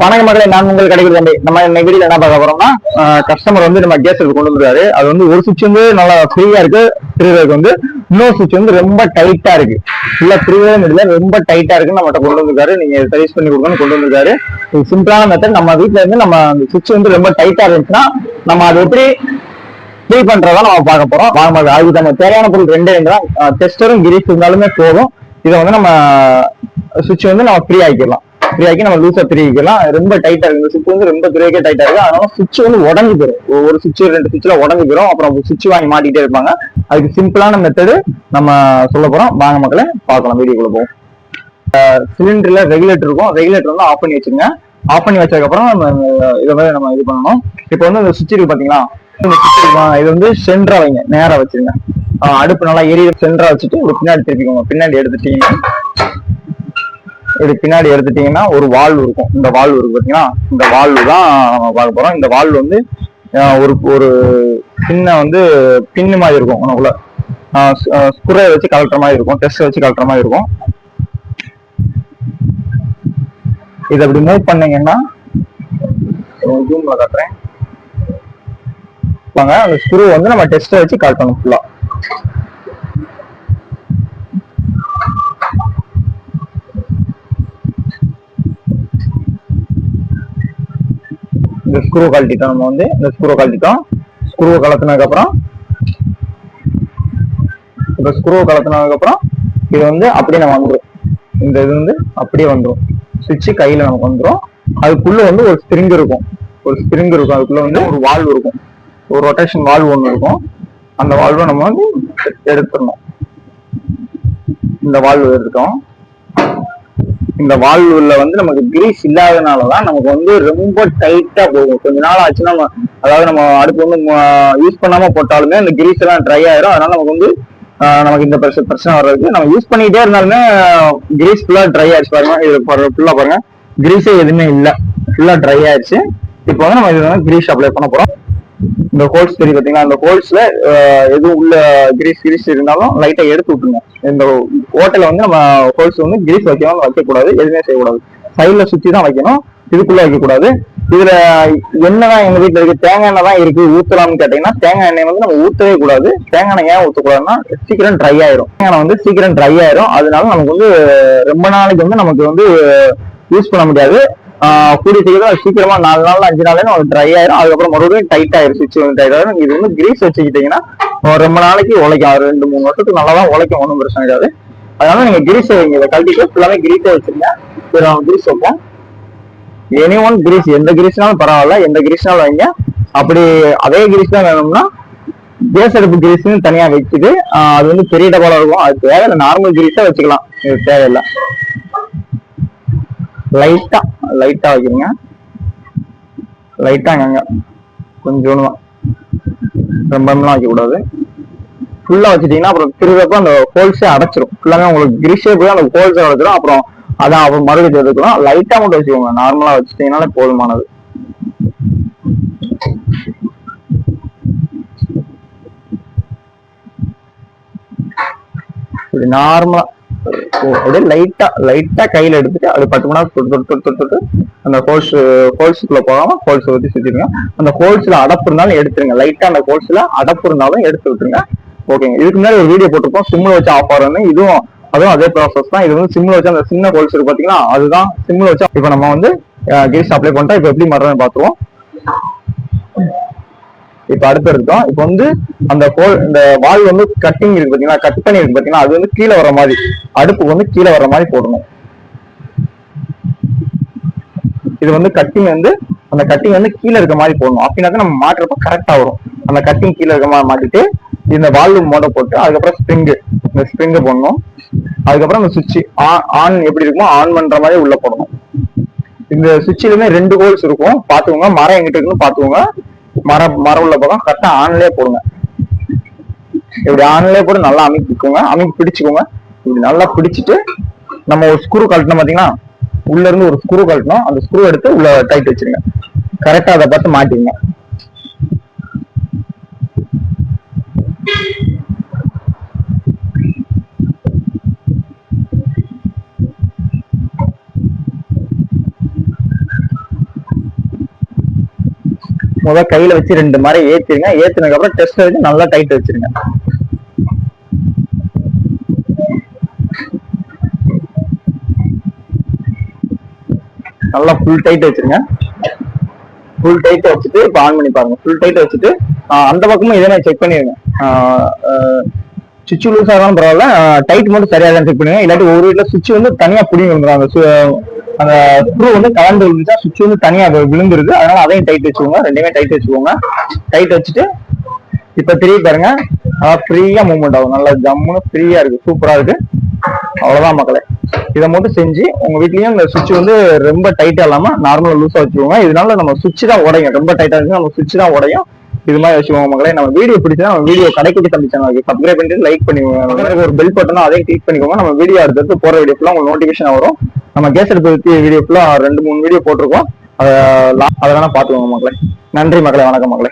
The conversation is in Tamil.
வணக்க மக்களை நான் உங்கள் கடைக்கு தம்பி. நம்ம இன்னைக்கு வீடியோ என்ன பார்க்க போறோம்னா கஸ்டமர் வந்து நம்ம கேஸ் கொண்டு வந்துருக்காரு. அது வந்து ஒரு சுவிட்ச் வந்து நல்லா ஃப்ரீயா இருக்கு. திருவருக்கு வந்து இன்னொரு சுவிட்ச் வந்து ரொம்ப டைட்டா இருக்கு. இல்ல திருவே முடியல ரொம்ப டைட்டா இருக்குன்னு நம்மகிட்ட கொண்டு வந்திருக்காரு. நீங்க சர்வீஸ் பண்ணி கொடுக்கணும்னு கொண்டு வந்திருக்காரு. சிம்பிளான மெத்தட் நம்ம வீட்டுல இருந்து நம்ம அந்த சுவிட்ச் வந்து ரொம்ப டைட்டா இருந்துச்சுன்னா நம்ம அது எப்படி ஃப்ரீ பண்றதா நம்ம பார்க்க போறோம். வாங்க அதுக்கு நம்ம தேவையான பொருள் ரெண்டே ரெண்டு தான். டெஸ்டரும் கிரீஸ் இருந்தாலுமே போதும். இதை வந்து நம்ம சுவிட்ச் வந்து நம்ம ஃப்ரீ ஆக்கிடலாம். ஃப்ரீ ஆக்கி நம்ம லூசா பிரிக்கலாம் ரொம்ப டைட்டா இருக்கு. இந்த சுவிட்ச் வந்து ரொம்ப துறைக்கே டைட்டா இருக்கு. அதனால சுவிட்ச் வந்து உடஞ்சு போயிடும் ஒரு சுவிட்ச் ரெண்டு சுவிட்ச்ல உடஞ்சு போயிடும் அப்புறம் சுவிட்ச் வாங்கி மாட்டிட்டே இருப்பாங்க. அதுக்கு சிம்பிளான மெத்தடு நம்ம சொல்ல போறோம். வாங்க மக்களை பார்க்கலாம் வீடியோக்குள்ள போவோம். சிலிண்டர்ல ரெகுலேட்டர் இருக்கும். ரெகுலேட்டர் வந்து ஆஃப் பண்ணி வச்சுங்க ஆஃப் பண்ணி வச்சதுக்கு அப்புறம் நம்ம இதை மாதிரி நம்ம இது பண்ணணும். இப்போ வந்து இந்த சுவிட்ச் இருக்கு பாத்தீங்களா? இது வந்து சென்டரா வைங்க. நேரா வச்சிருங்க. அடுப்பு நல்லா எரிய சென்டரா வச்சுட்டு ஒரு பின்னாடி திருப்பிக்கோங்க. பின்னாடி எடுத்துட்டீங்கன்னா இது பின்னாடி எடுத்துட்டீங்கன்னா ஒரு வால்வு இருக்கும். இந்த வால்வு இருக்கு பாத்தீங்கன்னா இந்த வால்வு தான் நம்ம பார்க்க போறோம். இந்த வால்வு வந்து ஒரு ஒரு பின்ன வந்து பின்னு மாதிரி இருக்கும் உனக்குள்ள ஸ்குரை வச்சு கலட்டுற மாதிரி இருக்கும். டெஸ்ட் வச்சு கலட்டுற மாதிரி இருக்கும். இதை அப்படி மூவ் பண்ணீங்கன்னா ஜூம்ல காட்டுறேன். வாங்க அந்த ஸ்க்ரூ வந்து நம்ம டெஸ்ட்டை வச்சு கலட்டணும் ஃபுல்லா இந்த ஸ்க்ரூ கழட்டிட்டோம் நம்ம வந்து இந்த ஸ்க்ரூ கழட்டிட்டோம் ஸ்க்ரூ கலத்துனதுக்கு அப்புறம் இந்த ஸ்க்ரூ கலத்துனதுக்கு அப்புறம் இது வந்து அப்படியே நம்ம வந்துடும் இந்த இது வந்து அப்படியே வந்துடும் சுவிட்ச் கையில் நமக்கு வந்துடும் அதுக்குள்ள வந்து ஒரு ஸ்ப்ரிங் இருக்கும். ஒரு ஸ்ப்ரிங் இருக்கும். அதுக்குள்ள வந்து ஒரு வால்வ் இருக்கும். ஒரு ரொட்டேஷன் வால்வ் ஒன்று இருக்கும். அந்த வால்வை நம்ம வந்து எடுத்துடணும். இந்த வால்வ் எடுத்துட்டோம். இந்த வால்வுல வந்து நமக்கு கிரீஸ் இல்லாதனால தான் நமக்கு வந்து ரொம்ப டைட்டா போகும். கொஞ்ச நாள் ஆச்சுன்னா நம்ம அதாவது நம்ம அடுப்பு வந்து யூஸ் பண்ணாம போட்டாலுமே அந்த கிரீஸ் எல்லாம் ட்ரை ஆயிரும். அதனால நமக்கு வந்து நமக்கு இந்த பிரச்சனை பிரச்சனை வர்றதுக்கு நம்ம யூஸ் பண்ணிட்டே இருந்தாலுமே கிரீஸ் ஃபுல்லா ட்ரை ஆயிடுச்சு பாருங்க. இது ஃபுல்லா பாருங்க. கிரீஸே எதுவுமே இல்லை. ஃபுல்லா ட்ரை ஆயிடுச்சு. இப்போ வந்து நம்ம இது வந்து கிரீஸ் அப்ளை பண்ண போறோம். இந்த ஹோல்ஸ் தெரியும் பாத்தீங்களா? அந்த ஹோல்ஸ்ல எதுவும் உள்ள கிரீஸ் கிரீஸ் இருந்தாலும் லைட்டா எடுத்து விட்டுருங்க. இந்த ஓட்டல வந்து நம்ம ஹோல்ஸ் வந்து கிரீஸ் வைக்கணும் வைக்கக்கூடாது எதுவுமே செய்யக்கூடாது. சைட்ல சுத்தி தான் வைக்கணும் இதுக்குள்ள வைக்கக்கூடாது. இதுல எண்ணெய் தான் எங்க வீட்டுல இருக்கு? தேங்காய் எண்ணெய் தான் இருக்கு ஊத்தலாம்னு கேட்டீங்கன்னா தேங்காய் எண்ணெய் வந்து நம்ம ஊத்தவே கூடாது. தேங்காய் எண்ணெய் ஏன் ஊத்தக்கூடாதுன்னா சீக்கிரம் ட்ரை ஆயிரும். தேங்காய் எண்ணெய் வந்து சீக்கிரம் ட்ரை ஆயிரும். அதனால நமக்கு வந்து ரொம்ப நாளைக்கு வந்து நமக்கு வந்து யூஸ் பண்ண முடியாது. கூடிய சீக்கிரம் சீக்கிரமா நாலு நாள் அஞ்சு நாள் அது ட்ரை ஆயிரும். அதுக்கப்புறம் மறுபடியும் டைட் ஆயிரும் சுவிட்ச் வந்து டைட் ஆயிரும். இது வந்து கிரீஸ் வச்சுக்கிட்டீங்கன்னா ரொம்ப நாளைக்கு உழைக்கும். ரெண்டு மூணு வருஷத்துக்கு நல்லா தான் உழைக்கும். ஒன்றும் பிரச்சனை கிடையாது அதனால நீங்க கிரீஸ் வைங்க. இதை கழட்டிட்டு ஃபுல்லாமே கிரீஸை வச்சிருங்க. கிரீஸ் வைப்போம். எனி ஒன் கிரீஸ் எந்த கிரீஸ்னாலும் பரவாயில்ல. எந்த கிரீஸ்னாலும் வைங்க. அப்படி அதே கிரீஸ் தான் வேணும்னா கேஸ் அடுப்பு கிரீஸ்னு தனியா வச்சுட்டு அது வந்து பெரிய டபாலா இருக்கும். அது தேவையில்ல. நார்மல் கிரீஸா வச்சுக்கலாம். இது தேவையில்லை. லைட்டா லைட்டா வைக்கிறீங்க. லைட்டா அங்கங்க கொஞ்சோண்டு தான் ரொம்பலாம் வைக்க கூடாது ஃபுல்லா வச்சுட்டீங்கன்னா அப்புறம் திருப்பப்ப அந்த ஹோல்ஸே அடைச்சிரும். ஃபுல்லாமே உங்களுக்கு கிரிஷே போய் அந்த ஹோல்ஸே அடைச்சிரும். அப்புறம் அதான் அப்புறம் மறுபடியும் எடுத்துக்கலாம் லைட்டா மட்டும் வச்சுக்கோங்க. நார்மலா வச்சுட்டீங்கனாலே போதுமானது. இப்படி நார்மலா அப்படியே லைட்டா லைட்டா கையில எடுத்துட்டு அப்படி பத்து மணி நேரம் தொட்டு தொட்டு தொட்டு அந்த ஹோல்ஸ் ஹோல்ஸுக்குள்ள போகாம ஹோல்ஸ் ஊற்றி சுத்திடுங்க. அந்த ஹோல்ஸ்ல அடப்பு இருந்தாலும் எடுத்துருங்க லைட்டா அந்த ஹோல்ஸ்ல அடப்பு இருந்தாலும் எடுத்து விட்டுருங்க ஓகேங்க இதுக்கு முன்னாடி ஒரு வீடியோ போட்டிருப்போம். சிம்ல வச்சு ஆஃப் ஆகிறது இதுவும் அதுவும் அதே ப்ராசஸ் தான். இது வந்து சிம்ல வச்சு அந்த சின்ன ஹோல்ஸ் இருக்கு பாத்தீங்கன்னா அதுதான் சிம்ல வச்சு இப்போ நம்ம வந்து கேஸ் அப்ளை பண்ணிட்டா இப்போ எப்படி மாறுறதுன்னு பார்த்துருவோம் இப்ப அடுத்து இருக்கோம். இப்போ வந்து அந்த ஹோல் இந்த வால் வந்து கட்டிங் இருக்கு பாத்தீங்கன்னா கட் பண்ணி இருக்கு பாத்தீங்கன்னா அது வந்து கீழே வர மாதிரி அடுப்பு வந்து கீழே வர மாதிரி போடணும். இது வந்து கட்டிங் வந்து அந்த கட்டிங் வந்து கீழே இருக்க மாதிரி போடணும். அப்படின்னா நம்ம மாட்டுறப்ப கரெக்டா வரும். அந்த கட்டிங் கீழே இருக்க மாதிரி மாட்டிட்டு இந்த வால்வு மோட போட்டு அதுக்கப்புறம் ஸ்ப்ரிங்கு இந்த ஸ்ப்ரிங்கு போடணும். அதுக்கப்புறம் இந்த சுவிட்ச் ஆன் எப்படி இருக்குமோ ஆன் பண்ற மாதிரி உள்ள போடணும். இந்த சுவிட்சிலுமே ரெண்டு ஹோல்ஸ் இருக்கும். பாத்துக்கோங்க மரம் எங்கிட்ட இருக்குன்னு பாத்துக்கோங்க மரம் மரம் உள்ள பக்கம் கரெக்டா ஆன்லயே போடுங்க. இப்படி ஆன்லயே போட்டு நல்லா அமைக்கிக்கோங்க. அமைக்கி பிடிச்சுக்கோங்க. இப்படி நல்லா பிடிச்சிட்டு நம்ம ஒரு ஸ்க்ரூ கழட்டணும் பாத்தீங்கன்னா உள்ள இருந்து ஒரு ஸ்க்ரூ கழட்டணும் அந்த ஸ்க்ரூ எடுத்து உள்ள டைட் வச்சிருங்க. கரெக்டா அதை பார்த்து மாட்டிங்க முத கையில வச்சு ரெண்டு மாதிரி ஏத்திருங்க. ஏத்தினதுக்கு அப்புறம் டெஸ்ட் வச்சு நல்லா டைட் வச்சிருங்க. நல்லா ஃபுல் டைட் வச்சிருங்க. ஃபுல் டைட் வச்சுட்டு இப்போ ஆன் பண்ணி பாருங்க. ஃபுல் டைட் வச்சுட்டு அந்த பக்கமும் இதே செக் பண்ணிருங்க. சுவிட்ச் லூஸ் ஆகலாம் பரவாயில்ல. டைட் மட்டும் சரியாக தான் செக் பண்ணுங்க. இல்லாட்டி ஒரு வீட்டில் சுவிட்ச் வந்து தனியாக பிடிங்கி வந்துடும் அந்த ஸ்க்ரூ வந்து கலந்து விழுந்துச்சா சுவிட்ச் வந்து தனியா அது விழுந்துருது. அதனால அதையும் டைட் வச்சுக்கோங்க. ரெண்டுமே டைட் வச்சுக்கோங்க. டைட் வச்சுட்டு இப்ப திரும்பி பாருங்க. ஃப்ரீயா மூவ்மெண்ட் ஆகும். நல்லா ஜம்முன்னு ஃப்ரீயா இருக்கு. சூப்பரா இருக்கு. அவ்வளவுதான் மக்களே. இதை மட்டும் செஞ்சு உங்க வீட்லயும் இந்த சுவிட்ச் வந்து ரொம்ப டைட்டா இல்லாம நார்மலா லூஸா வச்சுக்கோங்க. இதனால நம்ம சுவிட்ச் தான் உடையும். ரொம்ப டைட்டா இருந்துச்சு நம்ம சுவிட்ச் தான் உடையும். இது மாதிரி வச்சுக்கோங்க மக்களே. நம்ம வீடியோ பிடிச்சா நம்ம வீடியோ கடைக்குட்டி தம்பி சேனலுக்கு சப்ஸ்கிரைப் பண்ணிட்டு லைக் பண்ணிக்கோங்க ஒரு பெல் பட்டனா அதையும் கிளிக் பண்ணிக்கோங்க. நம்ம வீடியோ அடுத்தடுத்து போற வீடியோ ஃபுல்லாக உங்களுக்கு நோட்டிபிகேஷன் வரும். நம்ம கேஸ் அடுப்பு பத்தி வீடியோ ஃபுல்லா ரெண்டு மூணு வீடியோ போட்டிருக்கோம். அதை அதை வேணா பாத்துக்கோங்க மக்களே. நன்றி மக்களே வணக்கம் மக்களே.